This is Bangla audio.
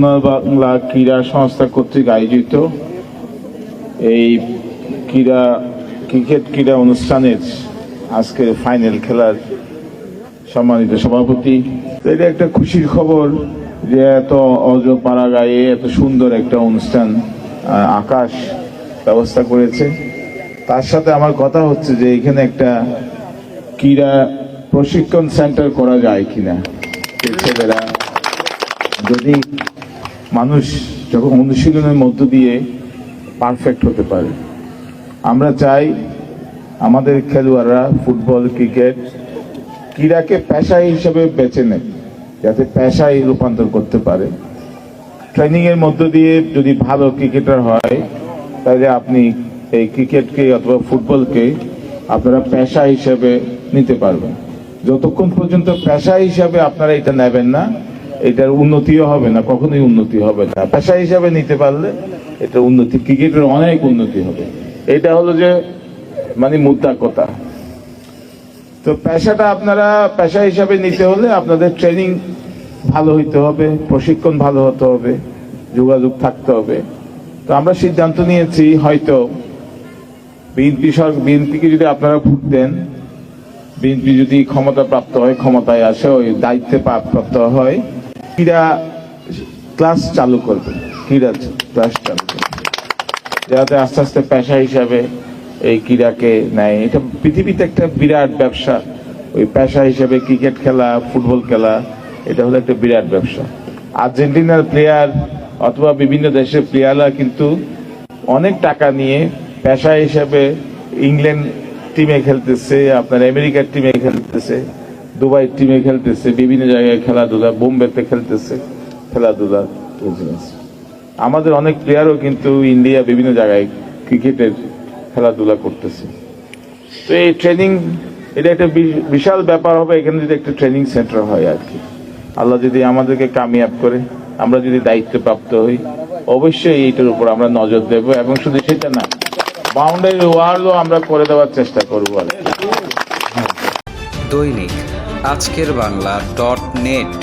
সোনার বাংলা ক্রীড়া সংস্থা কর্তৃক আয়োজিত এই ক্রীড়া, ক্রিকেট ক্রীড়া অনুষ্ঠানের আজকের ফাইনাল খেলার সম্মানিত সভাপতি। এটা একটা খুশির খবর যে এত অজ পাড়া গায়ে এত সুন্দর একটা অনুষ্ঠান আকাশ ব্যবস্থা করেছে। তার সাথে আমার কথা হচ্ছে যে এখানে একটা ক্রীড়া প্রশিক্ষণ সেন্টার করা যায় কিনা। ছেলেরা যদি মানুষ যখন অনুশীলনের মধ্য দিয়ে পারফেক্ট হতে পারে। আমরা চাই আমাদের খেলোয়াড়রা ফুটবল, ক্রিকেট ক্রীড়াকে পেশা হিসেবে বেছে নেয় যাতে পেশায় রূপান্তর করতে পারে। ট্রেনিং এর মধ্য দিয়ে যদি ভালো ক্রিকেটার হয়, তাহলে আপনি এই ক্রিকেটকে অথবা ফুটবলকে আপনারা পেশা হিসেবে নিতে পারবেন। যতক্ষণ পর্যন্ত পেশা হিসাবে আপনারা এটা নেবেন না এটার উন্নতিও হবে না, কখনোই উন্নতি হবে না। পেশা হিসাবে নিতে পারলে এটা উন্নতি, ক্রিকেটের অনেক উন্নতি হবে। এটা হলো যে মানে মুদ্রা কথা। তো পেশাটা আপনারা, পেশা হিসাবে নিতে হলে আপনাদের ট্রেনিং ভালো হইতে হবে, প্রশিক্ষণ ভালো হতে হবে, যোগাযোগ থাকতে হবে। তো আমরা সিদ্ধান্ত নিয়েছি, হয়তো বিএনপি সরকার বিএনপিকে যদি আপনারা ভোট দেন, বিএনপি যদি ক্ষমতা প্রাপ্ত হয়, ক্ষমতায় আসে, ওই দায়িত্বে প্রাপ্ত হয় ক্রীড়া ক্লাস চালু করবে, ক্রীড়া ক্লাস চালু করবে। যাতে আস্তে আস্তে পেশা হিসাবে এই ক্রীড়াকে নেয়। এটা পৃথিবীতে একটা বিরাট ব্যবসা। ওই পেশা হিসাবে ক্রিকেট খেলা, ফুটবল খেলা, এটা হলো একটা বিরাট ব্যবসা। আর্জেন্টিনার প্লেয়ার অথবা বিভিন্ন দেশের প্লেয়াররা কিন্তু অনেক টাকা নিয়ে পেশা হিসাবে ইংল্যান্ড টিমে খেলতেছে, আপনার আমেরিকার টিমে খেলতেছে। দুবাই টিমে খেলতেছে, বিভিন্ন জায়গায় খেলাধুলা, বোম্বেতে খেলতেছে খেলাধুলা আমাদের অনেক প্লেয়ারও কিন্তু ইন্ডিয়া বিভিন্ন জায়গায় ক্রিকেটের খেলাধুলা করতেছে। তো এই ট্রেনিং এটা একটা বিশাল ব্যাপার হবে এখানে যদি একটা ট্রেনিং সেন্টার হয় আর কি। আল্লাহ যদি আমাদেরকে কামিয়াব করে, আমরা যদি দায়িত্ব প্রাপ্ত হই, অবশ্যই এইটার উপর আমরা নজর দেব এবং শুধু সেটা না বাউন্ডারি ওয়ালও আমরা করে দেওয়ার চেষ্টা করব আর কি। দৈনিক আজকের বাংলা ডট নেট।